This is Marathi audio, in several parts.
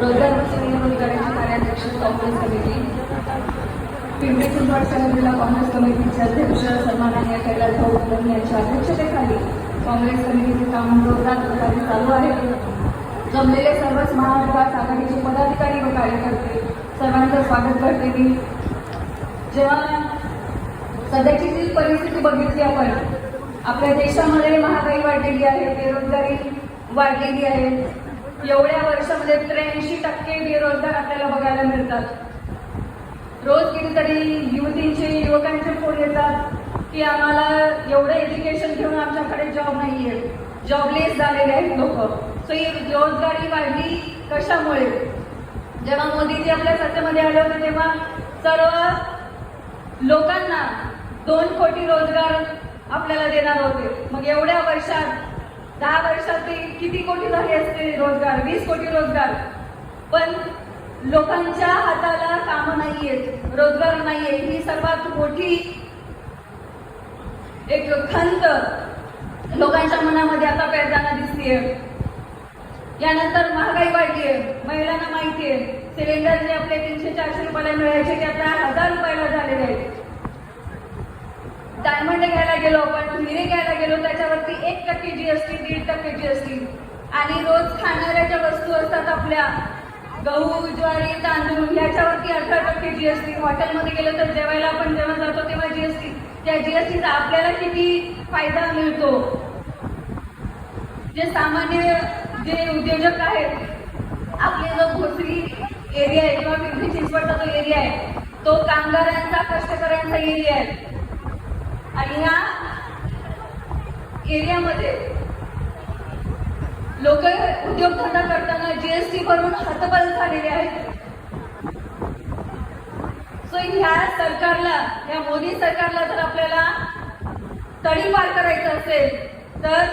रोजगार व कार्याध्यक्ष काँग्रेस कमिटी पिंपरी चिंचवड जिल्हा काँग्रेस कमिटीचे अध्यक्ष सन्माननीय कैलास भाऊ कदम यांच्या अध्यक्षतेखाली काँग्रेस समितीचे काम जोरदार प्रकारे चालू आहे. जमलेले सर्वच महाविकास आघाडीचे पदाधिकारी व कार्यकर्ते सर्वांचं स्वागत करते मी. जेव्हा सध्याची जी परिस्थिती बघितली आपण आपल्या देशामध्ये महागाई वाढलेली आहे बेरोजगारी वाढलेली आहे. एवढ्या वर्षामध्ये त्र्याऐंशी टक्के बेरोजगार आपल्याला बघायला मिळतात. रोज कितीतरी युवतींचे युवकांचे फोन येतात की आम्हाला एवढं एज्युकेशन घेऊन आमच्याकडे जॉब नाहीये. जॉबलेस झालेले आहेत लोक. सो ही रोजगारी वाढली कशामुळे? जेव्हा मोदीजी आपल्या सत्तेमध्ये आले होते तेव्हा सर्व लोकांना दोन कोटी रोजगार आपल्याला देणार होते. मग एवढ्या वर्षात दहा वर्षात ते किती कोटी झाले असते रोजगार? वीस कोटी रोजगार. पण लोकांच्या हाताला कामं आहेत रोजगार नाहीये. ही सर्वात मोठी एक खंत लोकांच्या मनामध्ये आता पैदाना दिसतीये. यानंतर महागाई वाढली आहे महिलांना माहिती आहे सिलेंडर जे आपले तीनशे चारशे रुपयाला मिळायचे ते आता हजार रुपयाला झालेले आहेत. डायमंड घ्यायला गेलो आपण हिरे घ्यायला गेलो त्याच्यावरती एक टक्के जी जीएसटी दीड टक्के जी जीएसटी आणि रोज खाणाऱ्या ज्या वस्तू असतात आपल्या. गहू ज्वारी तांदूळ याच्यावरती अठरा टक्के जी जीएसटी हॉटेलमध्ये गेलो तर जेवायला आपण जेव्हा जातो तेव्हा जी एस टी त्या जी एस टीचा आपल्याला किती फायदा मिळतो? जे सामान्य जे उद्योजक आहेत आपले जो भोसरी एरिया आहे किंवा पिंपरी चिंचवडचा जो एरिया आहे तो कामगारांचा कष्टकऱ्यांचा एरिया आहे. आणि ह्या एरियामध्ये लोक उद्योगधंदा करताना जीएसटी भरून हतबल झालेले आहेत. सो ह्या सरकारला या मोदी सरकारला जर आपल्याला तडीपार करायचं असेल तर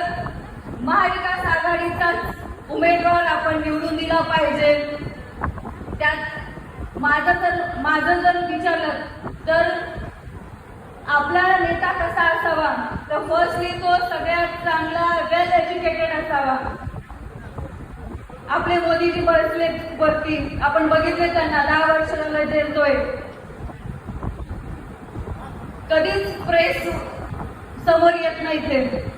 महाविकास आघाडीचाच उमेदवार आपण निवडून दिला पाहिजे. त्यात माझं तर माझं जर विचारलं तर आपला नेता कसा असावा? तर फर्स्टली तो सगळ्यात चांगला वेल एज्युकेटेड असावा. आपले मोदीजी बसले वरती. आपण बघितले त्यांना दहा वर्ष जेलतोय कधीच प्रेस समोर येत नाही ते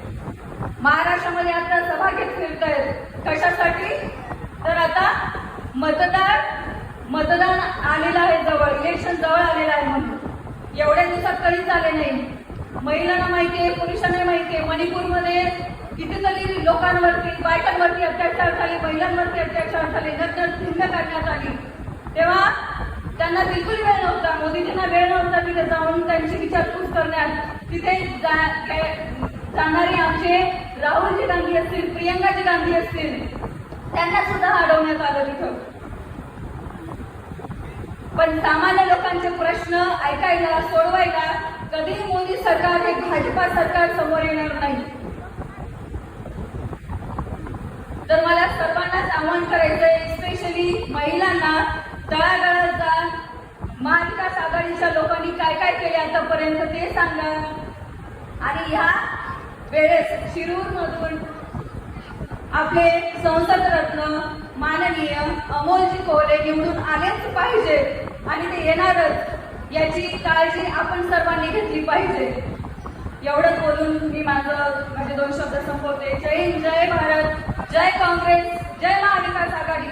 महाराष्ट्रामध्ये आता सभा घेत फिरतायत. कशासाठी? तर आता मतदार मतदान आलेलं आहे जवळ इलेक्शन जवळ आलेलं आहे म्हणून. एवढ्या दिवसात कधीच झाले नाही. महिलांना माहिती आहे पुरुषांना माहिती आहे. मणिपूरमध्ये कितीतरी लोकांवरती बायकांवरती अत्याचार झाले महिलांवरती अत्याचार झाले नंतर धिंड करण्यात आली. तेव्हा त्यांना बिलकुल वेळ नव्हता. मोदीजींना वेळ नव्हता तिथे जाऊन त्यांची विचारपूस करण्यात. तिथे जा- जाणारे आमचे राहुलजी गांधी असतील प्रियंकाजी गांधी असतील त्यांना सुद्धा अडवण्यात आलं तिथं. पण सामान्य लोकांचे प्रश्न ऐकायला सोडवायला कधीही मोदी सरकार हे भाजपा सरकार समोर येणार नाही. तर मला सर्वांनाच आव्हान करायचंय स्पेशली महिलांना तळागाळात जा महाविकास आघाडीच्या लोकांनी काय काय केले आतापर्यंत ते सांगा. आणि ह्या वेळेस शिरूर मधून आपले संसद रत्न माननीय अमोलजी कोहले निवडून आलेच पाहिजे आणि ते येणारच याची काळजी आपण सर्वांनी घेतली पाहिजे. एवढंच बोलून मी माझं माझे दोन शब्द संपवते. जय हिंद जय भारत जय काँग्रेस जय महाविकास आघाडी.